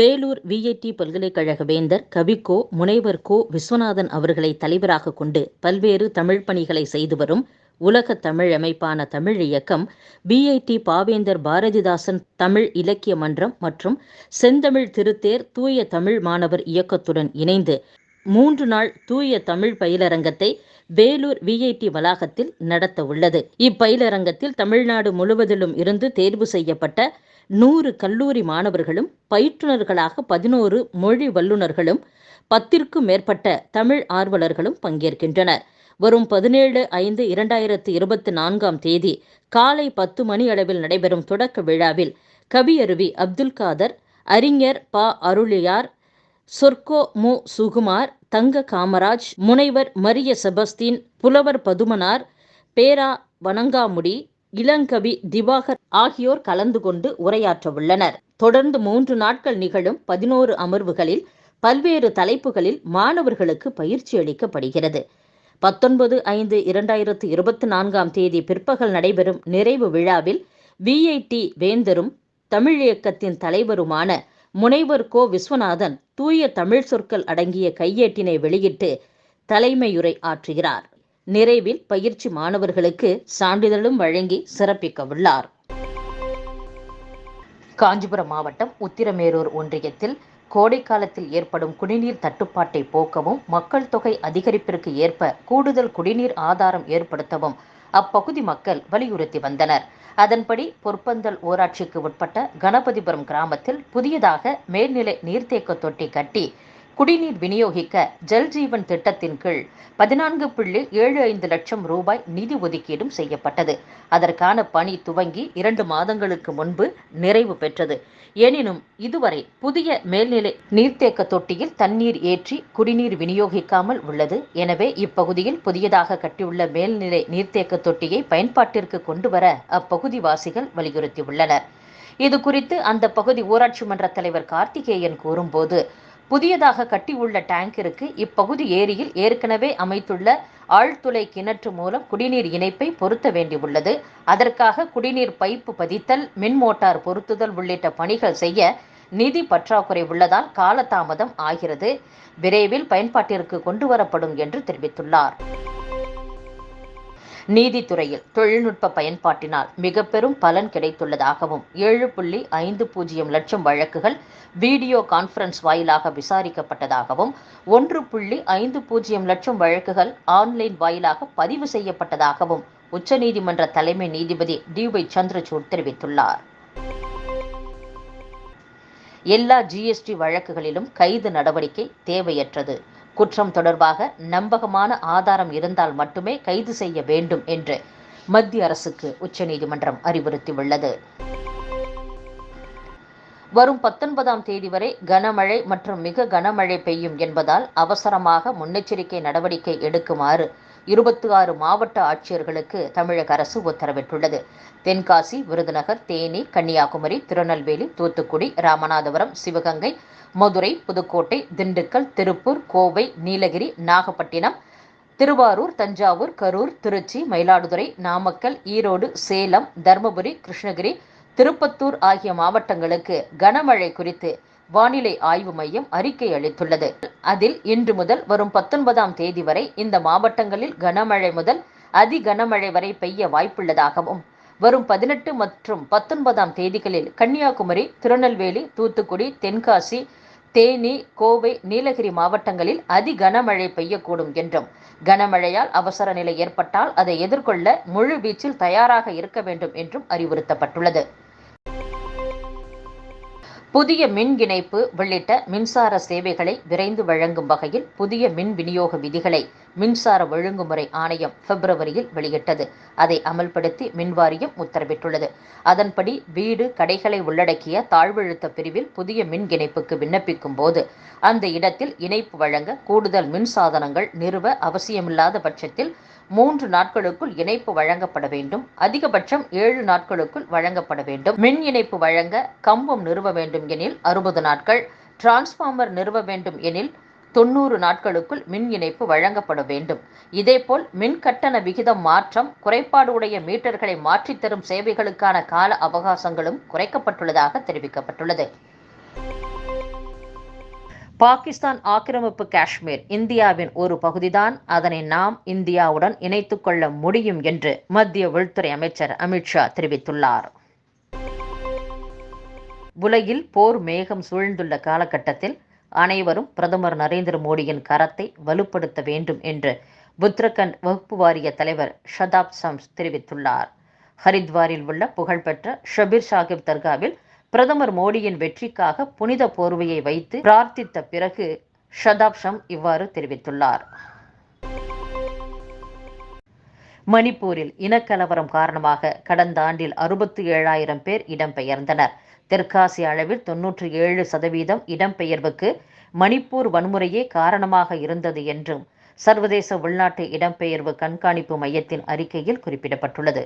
Vellore VIT பல்கலைக்கழக வேந்தர் கவிக்கோ முனைவர் கோ விஸ்வநாதன் அவர்களை தலைவராக கொண்டு பல்வேறு தமிழ் பணிகளை செய்து வரும் உலக தமிழ் அமைப்பான தமிழ் இயக்கம் பிஐடி பாவேந்தர் பாரதிதாசன் தமிழ் இலக்கிய மன்றம் மற்றும் செந்தமிழ் திருத்தேர் தூய தமிழ் மாணவர் இயக்கத்துடன் இணைந்து மூன்று நாள் தூய தமிழ் பயிலரங்கத்தை வேலூர் விஐடி வளாகத்தில் நடத்த உள்ளது இப்பயிலரங்கத்தில் தமிழ்நாடு முழுவதிலும் இருந்து தேர்வு செய்யப்பட்ட நூறு கல்லூரி மாணவர்களும் பயிற்றுனர்களாக பதினோரு மொழி வல்லுநர்களும் பத்திற்கும் மேற்பட்ட தமிழ் ஆர்வலர்களும் பங்கேற்கின்றனர். வரும் பதினேழு ஐந்து இரண்டாயிரத்து இருபத்தி நான்காம் தேதி காலை பத்து மணி அளவில் நடைபெறும் தொடக்க விழாவில் கவியருவி அப்துல் காதர் அறிஞர் ப அருளியார் சொர்க்கோ மு சுகுமார் தங்க காமராஜ் முனைவர் மரிய செபஸ்தீன் புலவர் பதுமனார் பேரா வணங்காமுடி இளங்கவி திவாகர் ஆகியோர் கலந்து கொண்டு உரையாற்றவுள்ளனர். தொடர்ந்து மூன்று நாட்கள் நிகழும் பதினோரு அமர்வுகளில் பல்வேறு தலைப்புகளில் மாணவர்களுக்கு பயிற்சி அளிக்கப்படுகிறது. பத்தொன்பது ஐந்து இரண்டாயிரத்து இருபத்தி நான்காம் தேதி பிற்பகல் நடைபெறும் நிறைவு விழாவில் விஐடி வேந்தரும் தமிழ் இயக்கத்தின் தலைவருமான முனைவர் கோ. விஸ்வநாதன் தூய தமிழ் சொற்கள் அடங்கிய கையேட்டினை வெளியிட்டு தலைமையுரை ஆற்றுகிறார். நிறைவில் பயிற்சி மாணவர்களுக்கு சான்றிதழும் வழங்கி சிறப்பிக்க உள்ளார் காஞ்சிபுரம் மாவட்டம் உத்திரமேரூர் ஒன்றியத்தில் கோடை காலத்தில் ஏற்படும் குடிநீர் தட்டுப்பாட்டை போக்கவும் மக்கள் தொகை அதிகரிப்பிற்கு ஏற்ப கூடுதல் குடிநீர் ஆதாரம் ஏற்படுத்தவும் அப்பகுதி மக்கள் வலியுறுத்தி வந்தனர். அதன்படி பொற்பந்தல் ஊராட்சிக்கு உட்பட்ட கணபதிபுரம் கிராமத்தில் புதியதாக மேல்நிலை நீர்த்தேக்க தொட்டி கட்டி குடிநீர் விநியோகிக்க ஜல்ஜீவன் திட்டத்தின் கீழ் பதினான்கு புள்ளி ஏழு ஐந்து லட்சம் ரூபாய் நிதி ஒதுக்கீடும் செய்யப்பட்டது. அதற்கான பணி துவங்கி இரண்டு மாதங்களுக்கு முன்பு நிறைவு பெற்றது. எனினும் இதுவரை புதிய மேல்நிலை நீர்த்தேக்க தொட்டியில் தண்ணீர் ஏற்றி குடிநீர் விநியோகிக்காமல் உள்ளது. எனவே இப்பகுதியில் புதியதாக கட்டியுள்ள மேல்நிலை நீர்த்தேக்க தொட்டியை பயன்பாட்டிற்கு கொண்டு வர அப்பகுதி வாசிகள் வலியுறுத்தியுள்ளனர். இது குறித்து அந்த பகுதி ஊராட்சி மன்ற தலைவர் கார்த்திகேயன் கூறும்போது புதியதாக கட்டியுள்ள டேங்கிற்கு இப்பகுதி ஏரியில் ஏற்கனவே அமைத்துள்ள ஆழ்துளை கிணற்று மூலம் குடிநீர் இணைப்பை பொருத்த வேண்டியுள்ளது. அதற்காக குடிநீர் பைப்பு பதித்தல் மின் மோட்டார் பொருத்துதல் உள்ளிட்ட பணிகள் செய்ய நிதி பற்றாக்குறை உள்ளதால் காலதாமதம் ஆகிறது. விரைவில் பயன்பாட்டிற்கு கொண்டு வரப்படும் என்று தெரிவித்துள்ளார். நீதித்துறையில் தொழில்நுட்ப பயன்பாட்டினால் மிக பெரும் பலன் கிடைத்துள்ளதாகவும் ஏழு புள்ளி ஐந்து பூஜ்ஜியம் லட்சம் வழக்குகள் வீடியோ கான்ஃபரன்ஸ் வாயிலாக விசாரிக்கப்பட்டதாகவும் ஒன்று புள்ளி ஐந்து பூஜ்ஜியம் லட்சம் வழக்குகள் ஆன்லைன் வாயிலாக பதிவு செய்யப்பட்டதாகவும் உச்சநீதிமன்ற தலைமை நீதிபதி டி ஒய் சந்திரசூட் தெரிவித்துள்ளார். எல்லா ஜிஎஸ்டி வழக்குகளிலும் கைது நடவடிக்கை தேவையற்றது. குற்றம் தொடர்பாக நம்பகமான ஆதாரம் இருந்தால் மட்டுமே கைது செய்ய வேண்டும் என்று மத்திய அரசுக்கு உச்சநீதிமன்றம் அறிவுறுத்தியுள்ளது. வரும் பத்தொன்பதாம் தேதி வரை கனமழை மற்றும் மிக கனமழை பெய்யும் என்பதால் அவசரமாக முன்னெச்சரிக்கை நடவடிக்கை எடுக்குமாறு இருபத்தி ஆறு மாவட்ட ஆட்சியர்களுக்கு தமிழக அரசு உத்தரவிட்டுள்ளது. தென்காசி விருதுநகர் தேனி கன்னியாகுமரி திருநெல்வேலி தூத்துக்குடி ராமநாதபுரம் சிவகங்கை மதுரை புதுக்கோட்டை திண்டுக்கல் திருப்பூர் கோவை நீலகிரி நாகப்பட்டினம் திருவாரூர் தஞ்சாவூர் கரூர் திருச்சி மயிலாடுதுறை நாமக்கல் ஈரோடு சேலம் தருமபுரி கிருஷ்ணகிரி திருப்பத்தூர் ஆகிய மாவட்டங்களுக்கு கனமழை குறித்து வானிலை ஆய்வு மையம் அறிக்கை அளித்துள்ளது. அதில் இன்று முதல் வரும் பத்தொன்பதாம் தேதி வரை இந்த மாவட்டங்களில் கனமழை முதல் அதி கனமழை வரை பெய்ய வாய்ப்புள்ளதாகவும் வரும் பதினெட்டு மற்றும் பத்தொன்பதாம் தேதிகளில் கன்னியாகுமரி திருநெல்வேலி தூத்துக்குடி தென்காசி தேனி கோவை நீலகிரி மாவட்டங்களில் அதி கனமழை பெய்யக்கூடும் என்றும் கனமழையால் அவசர நிலை ஏற்பட்டால் அதை எதிர்கொள்ள முழு வீச்சில் தயாராக இருக்க வேண்டும் என்றும் அறிவுறுத்தப்பட்டுள்ளது. புதிய மின் இணைப்பு உள்ளிட்ட மின்சார சேவைகளை விரைந்து வழங்கும் வகையில் புதிய மின் விநியோக விதிகளை மின்சார ஒழுங்குமுறை ஆணையம் பிப்ரவரியில் வெளியிட்டது. அதை அமல்படுத்தி மின்வாரியம் உத்தரவிட்டுள்ளது. அதன்படி வீடு கடைகளை உள்ளடக்கிய தாழ்வழுத்த பிரிவில் புதிய மின் இணைப்புக்கு விண்ணப்பிக்கும் போது அந்த இடத்தில் இணைப்பு வழங்க கூடுதல் மின் சாதனங்கள் நிறுவ அவசியமில்லாத பட்சத்தில் மூன்று நாட்களுக்குள் இணைப்பு வழங்கப்பட வேண்டும். அதிகபட்சம் ஏழு நாட்களுக்குள் வழங்கப்பட வேண்டும். மின் இணைப்பு வழங்க கம்பம் நிறுவ வேண்டும் எனில் அறுபது நாட்கள். டிரான்ஸ்பார்மர் நிறுவ வேண்டும் எனில் தொண்ணூறு நாட்களுக்குள் மின் இணைப்பு வழங்கப்பட வேண்டும். இதேபோல் மின் கட்டண விகிதம் மாற்றம் குறைபாடு உடைய மீட்டர்களை மாற்றித்தரும் சேவைகளுக்கான கால அவகாசங்களும் குறைக்கப்பட்டுள்ளதாக தெரிவிக்கப்பட்டுள்ளது. பாகிஸ்தான் ஆக்கிரமிப்பு காஷ்மீர் இந்தியாவின் ஒரு பகுதிதான். அதனை நாம் இந்தியாவுடன் இணைத்துக் கொள்ள முடியும் என்று மத்திய உள்துறை அமைச்சர் அமித்ஷா தெரிவித்துள்ளார். உலகில் போர் மேகம் சூழ்ந்துள்ள காலகட்டத்தில் அனைவரும் பிரதமர் நரேந்திர மோடியின் கரத்தை வலுப்படுத்த வேண்டும் என்று உத்தரகண்ட் வகுப்பு வாரிய தலைவர் ஷதாப் சம்ஸ் தெரிவித்துள்ளார். ஹரித்வாரில் உள்ள புகழ்பெற்ற ஷபீர் சாஹிப் தர்காவில் பிரதமர் மோடியின் வெற்றிக்காக புனித போர்வையை வைத்து பிரார்த்தித்த பிறகு ஷதாப்ஷம் இவ்வாறு தெரிவித்துள்ளார். மணிப்பூரில் இனக்கலவரம் காரணமாக கடந்த ஆண்டில் அறுபத்தி ஏழாயிரம் பேர் இடம்பெயர்ந்தனர். தெற்காசிய அளவில் தொன்னூற்றி ஏழு சதவீதம் இடம்பெயர்வுக்கு மணிப்பூர் வன்முறையே காரணமாக இருந்தது என்றும் சர்வதேச உள்நாட்டு இடம்பெயர்வு கண்காணிப்பு மையத்தின் அறிக்கையில் குறிப்பிடப்பட்டுள்ளது.